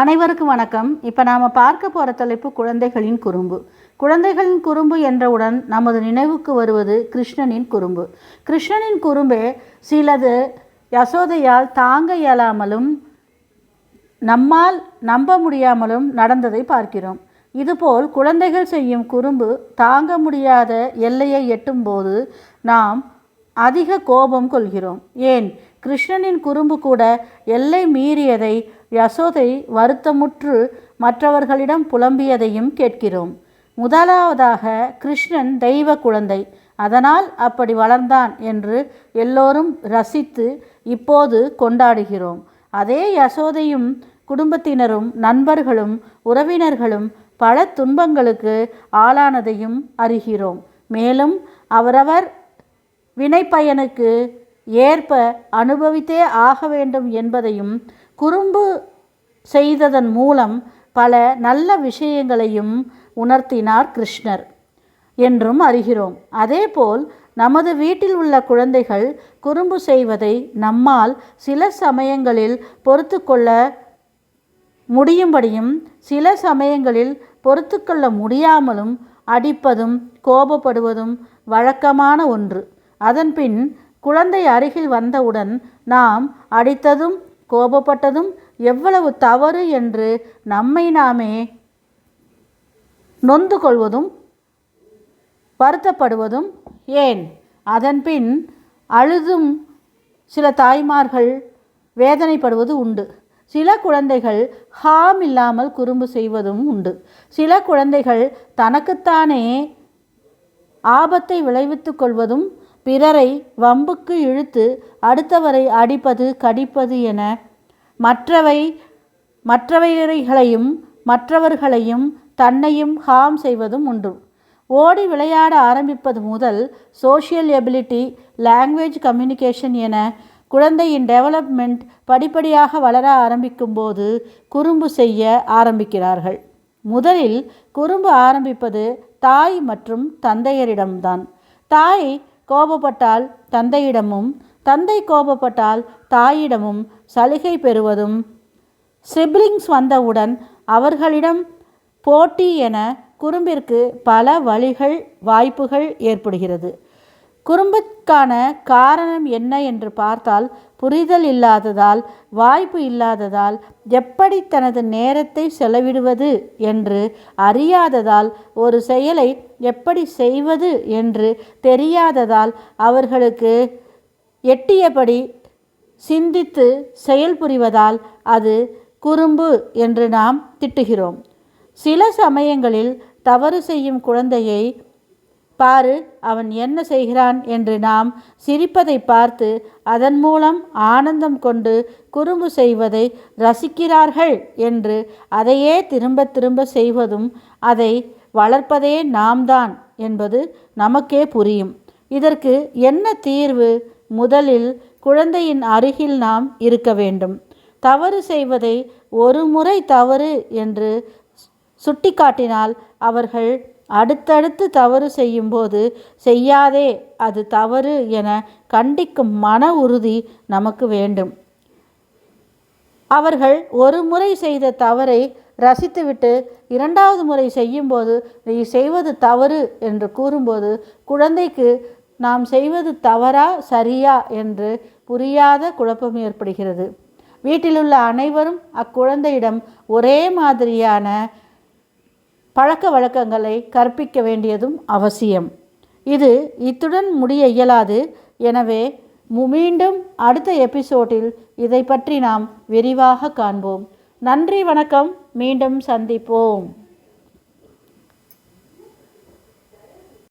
அனைவருக்கும் வணக்கம். இப்போ நாம் பார்க்க போகிற தலைப்பு குழந்தைகளின் குறும்பு. குழந்தைகளின் குறும்பு என்றவுடன் நமது நினைவுக்கு வருவது கிருஷ்ணனின் குறும்பு. கிருஷ்ணனின் குறும்பே சிலது யசோதையால் தாங்க இயலாமலும் நம்மால் நம்ப முடியாமலும் நடந்ததை பார்க்கிறோம். இதுபோல் குழந்தைகள் செய்யும் குறும்பு தாங்க முடியாத எல்லையை எட்டும்போது நாம் அதிக கோபம் கொள்கிறோம். ஏன்? கிருஷ்ணனின் குறும்பு கூட எல்லை மீறியதை யசோதை வருத்தமுற்று மற்றவர்களிடம் புலம்பியதையும் கேட்கிறோம். முதலாவதாக கிருஷ்ணன் தெய்வ குழந்தை. அதனால் அப்படி வளர்ந்தான் என்று எல்லோரும் ரசித்து இப்போது கொண்டாடுகிறோம். அதே யசோதையும் குடும்பத்தினரும் நண்பர்களும் உறவினர்களும் பல துன்பங்களுக்கு ஆளானதையும் அறிகிறோம். மேலும் அவரவர் வினைப்பயனுக்கு ஏற்ப அனுபவித்தே ஆக வேண்டும் என்பதையும் குறும்பு செய்ததன் மூலம் பல நல்ல விஷயங்களையும் உணர்த்தினார் கிருஷ்ணர் என்றும் அறிகிறோம். அதேபோல் நமது வீட்டில் உள்ள குழந்தைகள் குறும்பு செய்வதை நம்மால் சில சமயங்களில் பொறுத்து கொள்ள முடியும்படியும் சில சமயங்களில் பொறுத்து கொள்ள முடியாமலும் அடிப்பதும் கோபப்படுவதும் வழக்கமான ஒன்று. அதன்பின் குழந்தை அருகில் வந்தவுடன் நாம் அடித்ததும் கோபப்பட்டதும் எவ்வளவு தவறு என்று நம்மை நாமே நொந்து கொள்வதும் வருத்தப்படுவதும் ஏன்? அதன்பின் அழுதும் சில தாய்மார்கள் வேதனைப்படுவது உண்டு. சில குழந்தைகள் ஹாம் இல்லாமல் குறும்பு செய்வதும் உண்டு. சில குழந்தைகள் தனக்குத்தானே ஆபத்தை விளைவித்துக் கொள்வதும் பிறரை வம்புக்கு இழுத்து அடுத்தவரை அடிப்பது கடிப்பது என மற்றவை மற்றவைகளையும் மற்றவர்களையும் தன்னையும் ஹார்ம் செய்வதும் உண்டு. ஓடி விளையாட ஆரம்பிப்பது முதல் சோஷியல் எபிலிட்டி லாங்குவேஜ் கம்யூனிகேஷன் என குழந்தையின் டெவலப்மெண்ட் படிப்படியாக வளர ஆரம்பிக்கும் போது குறும்பு செய்ய ஆரம்பிக்கிறார்கள். முதலில் குறும்பு ஆரம்பிப்பது தாய் மற்றும் தந்தையரிடம்தான். தாய் கோபப்பட்டால் தந்தையிடமும் தந்தை கோபப்பட்டால் தாயிடமும் சலுகை பெறுவதும். சிப்ளிங்ஸ் வந்தவுடன் அவர்களிடம் போட்டி என குறும்பிற்கு பல வழிகள் வாய்ப்புகள் ஏற்படுகிறது. குறும்புக்கான காரணம் என்ன என்று பார்த்தால் புரிதல் இல்லாததால் வாய்ப்பு இல்லாததால் எப்படி தனது நேரத்தை செலவிடுவது என்று அறியாததால் ஒரு செயலை எப்படி செய்வது என்று தெரியாததால் அவர்களுக்கு எட்டியபடி சிந்தித்து செயல்புரிவதால் அது குறும்பு என்று நாம் திட்டுகிறோம். சில சமயங்களில் தவறு செய்யும் குழந்தையை பாரு அவன் என்ன செய்கிறான் என்று நாம் சிரிப்பதை பார்த்து அதன் மூலம் ஆனந்தம் கொண்டு குறும்பு செய்வதை ரசிக்கிறார்கள் என்று அதையே திரும்ப திரும்ப செய்வதும் அதை வளர்ப்பதே நாம் தான் என்பது நமக்கே புரியும். இதற்கு என்ன தீர்வு? முதலில் குழந்தையின் அருகில் நாம் இருக்க வேண்டும். தவறு செய்வதை ஒரு முறை தவறு என்று சுட்டிக்காட்டினால் அவர்கள் அடுத்தடுத்து தவறு செய்யும்போது செய்யாதே அது தவறு என கண்டிக்கும் மன உறுதி நமக்கு வேண்டும். அவர்கள் ஒரு முறை செய்த தவறை ரசித்துவிட்டு இரண்டாவது முறை செய்யும்போது நீ செய்வது தவறு என்று கூறும்போது குழந்தைக்கு நாம் செய்வது தவறா சரியா என்று புரியாத குழப்பம் ஏற்படுகிறது. வீட்டிலுள்ள அனைவரும் அக்குழந்தையிடம் ஒரே மாதிரியான பழக்க வழக்கங்களை கற்பிக்க வேண்டியதும் அவசியம். இது இத்துடன் முடிய இயலாது. எனவே மீண்டும் அடுத்த எபிசோடில் இதை பற்றி நாம் விரிவாக காண்போம். நன்றி வணக்கம். மீண்டும் சந்திப்போம்.